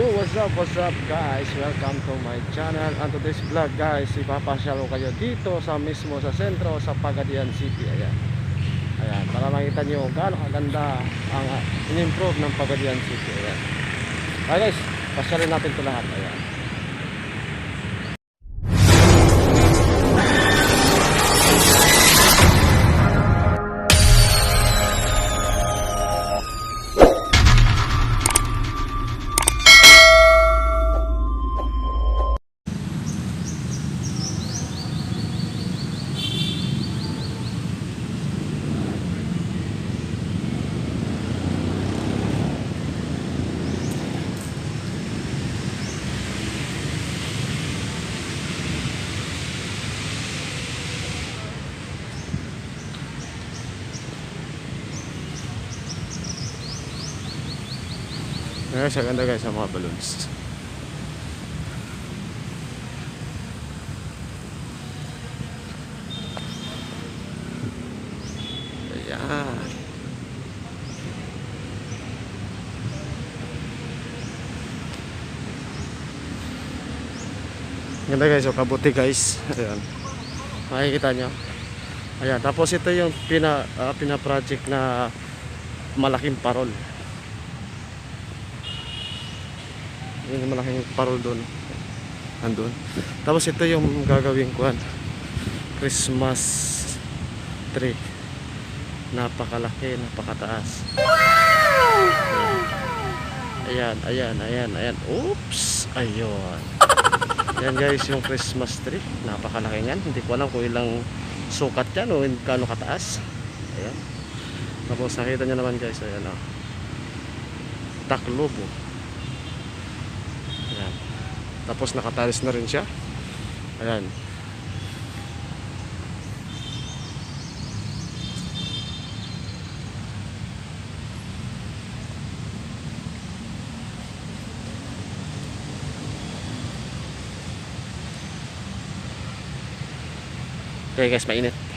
Yo, what's up, what's up guys? Welcome to my channel. And today's vlog guys, ipapasyal ko kayo dito sa mismo sa sentro sa Pagadian City. Ayan. Ayan, para makita nyo gaano kaganda ang uh, in-improve ng Pagadian City. Ayan. Okay guys, pasyalin natin ito lahat. Ayan Guys, ang ganda guys ang mga balloons Ayan Ganda guys, o kabuti guys. Ayan. Makikita nyo. Ayan, tapos ito yung pina, ah, pina-project na malaking parol. Yun yung malaking parol doon. Andun. Tapos ito yung gagawin kuhan. Christmas tree. Napakalaki, napakataas. Ayan, ayan, ayan, ayan. Oops! Ayun. Yan guys, yung Christmas tree. Napakalaki yan. Hindi ko alam kung ilang sukat yan o kano kataas. Ayan. Tapos nakita nyo naman guys, ayan o. Taklobo. Ayan. Tapos nakatalis na rin siya. Ayan. Okay guys, mainit.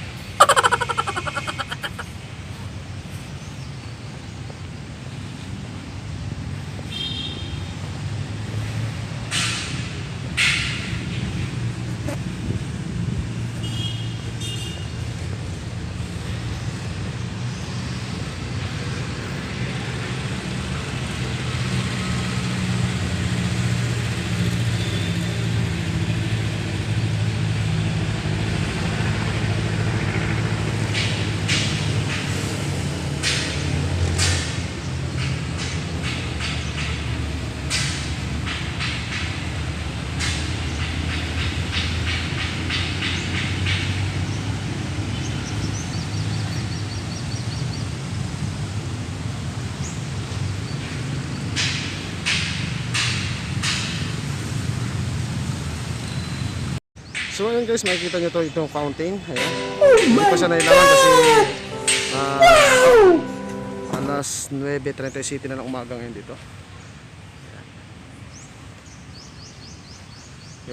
So ayun guys, makikita nyo to itong fountain. Ayan. Hindi ko siya nailangan kasi ah, alas 9.37 na ng umaga ngayon dito. Ayan.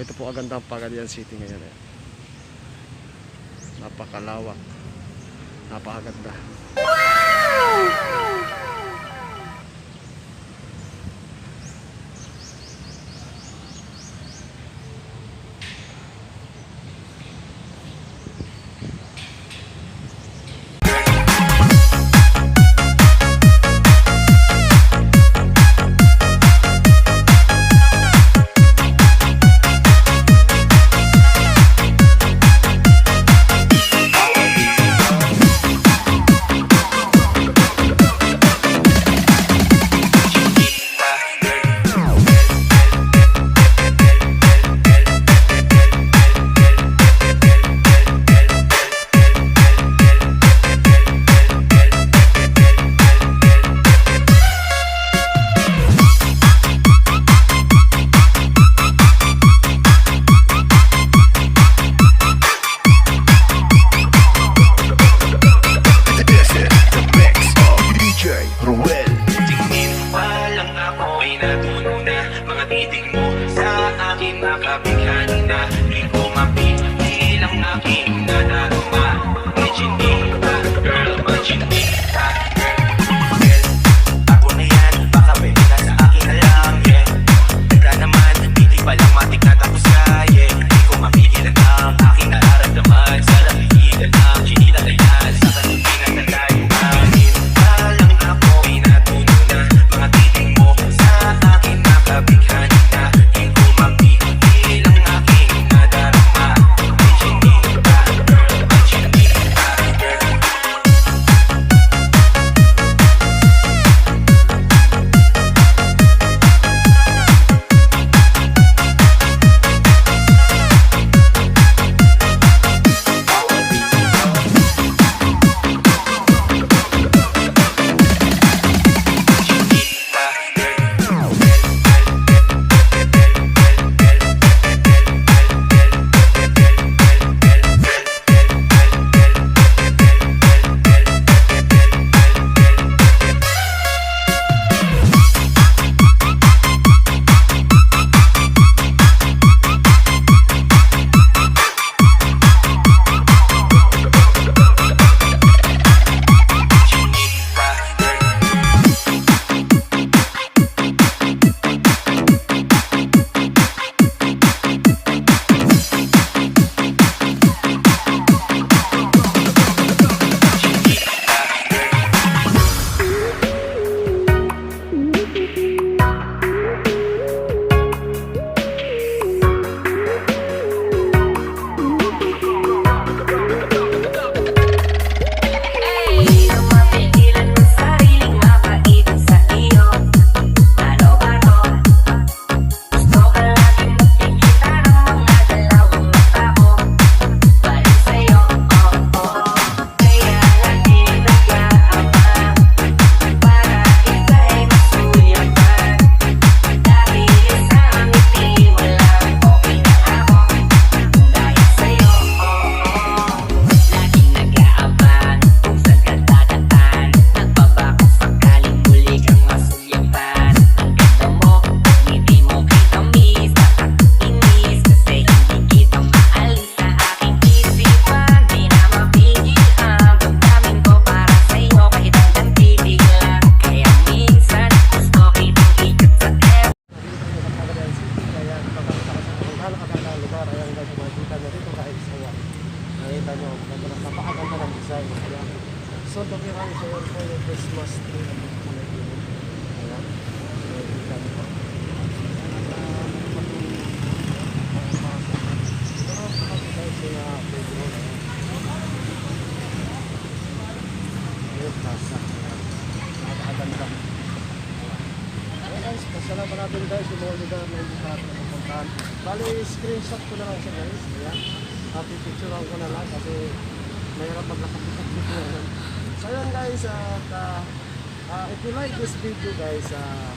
Ito po aganda ang Pagadian City ngayon. Ayan. Napakalawak. Napakaganda. This Salamat natin guys sa mga lugar na hindi. Bali, screenshot ko na lang siya guys. Ayan. Happy picture ko na lang kasi mahirap maglakad-lakad. So yun guys, at uh, uh, if you like this video guys, uh,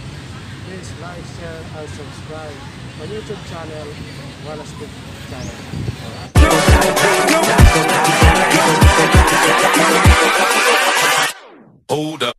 please like, share, and subscribe my YouTube channel, Wallace Book Channel. Hold up.